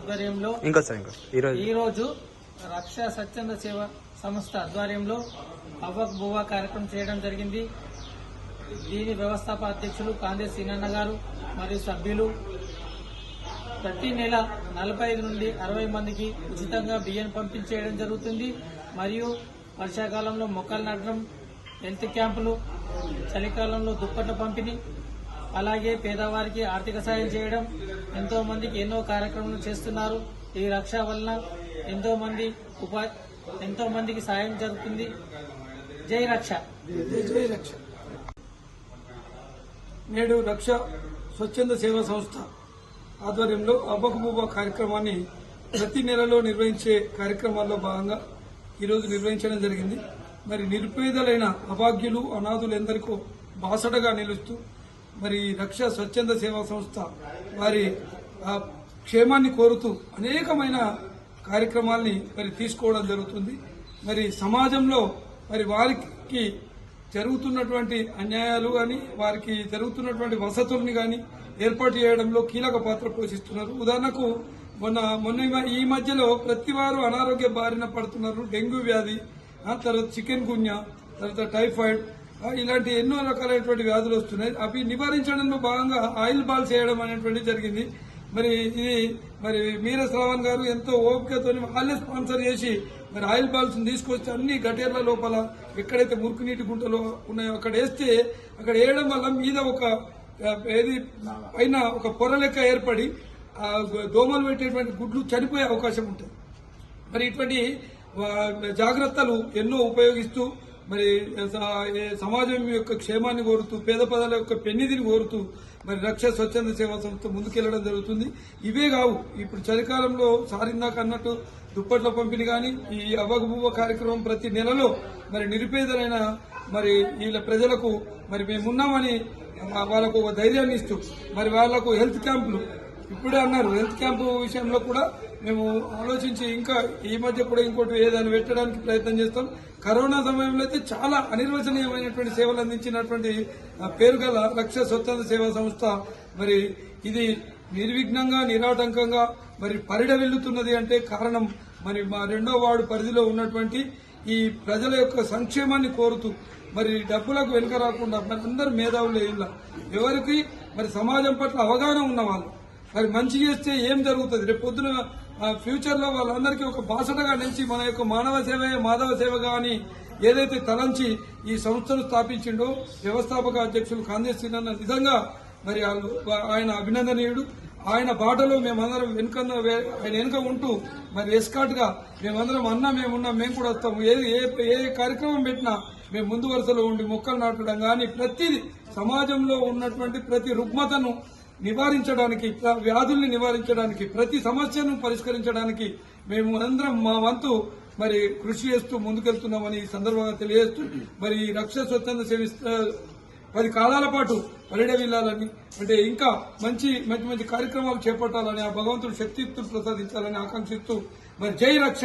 ఆధ్వర్యంలో ఇంకో సార్ ఇంకో ఈరోజు. రక్షా స్వచ్ఛంద సేవ సంస్థ ఆధ్వర్యంలో అవ్వక్ బువ్వ కార్యక్రమం చేయడం జరిగింది. దీని వ్యవస్థాపక అధ్యక్షులు కాంగ్రెస్ సీనన్న గారు మరియు సభ్యులు. ప్రతి నెల నలభై నుండి అరవై మందికి ఉచితంగా బియ్యం పంపించేయడం జరుగుతుంది. మరియు వర్షాకాలంలో మొక్కలు నాటడం హెల్త్ క్యాంపులు చలికాలంలో దుప్పట్ల పంపిణీ అలాగే పేదవారికి ఆర్థిక సాయం చేయడం ఎంతో మందికి ఎన్నో కార్యక్రమాలు చేస్తున్నారు. ఈ రక్ష వలన ఎంతో మంది ఉపా ఎంతో మందికి సాయం జరుగుతుంది. జై రక్ష. జై రక్ష. నేడు రక్ష స్వచ్ఛంద సేవా సంస్థ ఆధ్వర్యంలో అబ్బకబూబా కార్యక్రమాన్ని ప్రతి నెలలో నిర్వహించే కార్యక్రమాల్లో భాగంగా ఈరోజు నిర్వహించడం జరిగింది. మరి నిరుపేదలైన అభాగ్యులు అనాథులు ఎందరికో బాసటగా నిలుస్తూ మరి రక్ష స్వచ్ఛంద సేవా సంస్థ వారి క్షేమాన్ని కోరుతూ అనేకమైన కార్యక్రమాల్ని మరి తీసుకోవడం జరుగుతుంది. మరి సమాజంలో మరి వారికి జరుగుతున్నటువంటి అన్యాయాలు కానీ వారికి జరుగుతున్నటువంటి వసతుల్ని కానీ ఏర్పాటు చేయడంలో కీలక పాత్ర పోషిస్తున్నారు. ఉదాహరణకు మొన్న మొన్న ఈ మ- ఈ మధ్యలో ప్రతి వారు అనారోగ్య బారిన పడుతున్నారు. డెంగ్యూ వ్యాధి తర్వాత చికెన్ గున్యా తర్వాత టైఫాయిడ్ ఇలాంటి ఎన్నో రకాలైనటువంటి వ్యాధులు వస్తున్నాయి. అవి నివారించడంలో భాగంగా ఆయిల్ బాల్స్ చేయడం అనేటువంటి జరిగింది. మరి ఇది మరి మీర శ్రావణ్ గారు ఎంతో ఓపికతో వాళ్ళే స్పాన్సర్ చేసి మరి ఆయిల్ బాల్స్ తీసుకొచ్చి అన్ని గటేర్ల లోపల ఎక్కడైతే మురుకునీటి గుంటలో ఉన్నాయో అక్కడ వేస్తే అక్కడ వేయడం వల్ల మీద ఒక ఏది పైన ఒక పొర లెక్క ఏర్పడి దోమలు పెట్టేటువంటి గుడ్లు చనిపోయే అవకాశం ఉంటుంది. మరి ఇటువంటి జాగ్రత్తలు ఎన్నో ఉపయోగిస్తూ మరి సమాజం యొక్క క్షేమాన్ని కోరుతూ పేద పదాల యొక్క పెన్నిధిని కోరుతూ మరి రక్ష స్వచ్ఛంద సేవా సంస్థ ముందుకెళ్ళడం జరుగుతుంది. ఇవే కావు. ఇప్పుడు చలికాలంలో సారిందాక అన్నట్టు దుప్పట్ల పంపిణీ కానీ ఈ అవగబువ్వ కార్యక్రమం ప్రతి నెలలో మరి నిరుపేదలైన మరి వీళ్ళ ప్రజలకు మరి మేమున్నామని వాళ్ళకు ఒక ధైర్యాన్ని ఇస్తూ మరి వాళ్ళకు హెల్త్ క్యాంపులు ఇప్పుడే అన్నారు హెల్త్ క్యాంపు విషయంలో కూడా మేము ఆలోచించి ఇంకా ఈ మధ్య కూడా ఇంకోటి ఏదైనా పెట్టడానికి ప్రయత్నం చేస్తాం. కరోనా సమయంలో అయితే చాలా అనిర్వచనీయమైనటువంటి సేవలు అందించినటువంటి పేరు గల స్వచ్ఛంద సేవా సంస్థ మరి ఇది నిర్విఘ్నంగా నిరాటంకంగా మరి పరిడ వెళ్తున్నది అంటే కారణం మరి మా రెండో వార్డు పరిధిలో ఉన్నటువంటి ఈ ప్రజల యొక్క సంక్షేమాన్ని కోరుతూ మరి డబ్బులకు వెనుక రాకుండా మరి అందరు మేధావులే ఇలా ఎవరికి మరి సమాజం పట్ల అవగాహన ఉన్న వాళ్ళు మరి మంచి చేస్తే ఏం జరుగుతుంది? రేపు పొద్దున ఫ్యూచర్లో వాళ్ళందరికీ ఒక బాసటగా నిలిచి మన యొక్క మానవ సేవ మాధవ సేవగా అని ఏదైతే తలంచి ఈ సంస్థను స్థాపించిండో వ్యవస్థాపక అధ్యక్షులు కాంగ్రెస్ నిజంగా మరి ఆయన అభినందనీయుడు. ఆయన బాటలో మేమందరం వెనుక ఆయన వెనుక ఉంటూ మరి ఎస్కాట్గా మేమందరం అన్నా మేమున్నా మేము కూడా వస్తాము ఏ ఏ ఏ కార్యక్రమం పెట్టినా మేము ముందు వరుసలో ఉండి మొక్కలు నాటడం కానీ ప్రతి సమాజంలో ఉన్నటువంటి ప్రతి రుగ్మతను నివారించడానికి వ్యాధుల్ని నివారించడానికి ప్రతి సమస్యను పరిష్కరించడానికి మేము అందరం మా వంతు మరి కృషి చేస్తూ ముందుకెళ్తున్నామని ఈ సందర్భంగా తెలియజేస్తూ మరి ఈ రక్ష స్వచ్ఛంద సేవిస్త పది కాలాల పాటు పరిడవిల్లాలని అంటే ఇంకా మంచి మంచి మంచి కార్యక్రమాలు చేపట్టాలని ఆ భగవంతుడు శక్తియుక్తులు ప్రసాదించాలని ఆకాంక్షిస్తూ మరి జై రక్ష!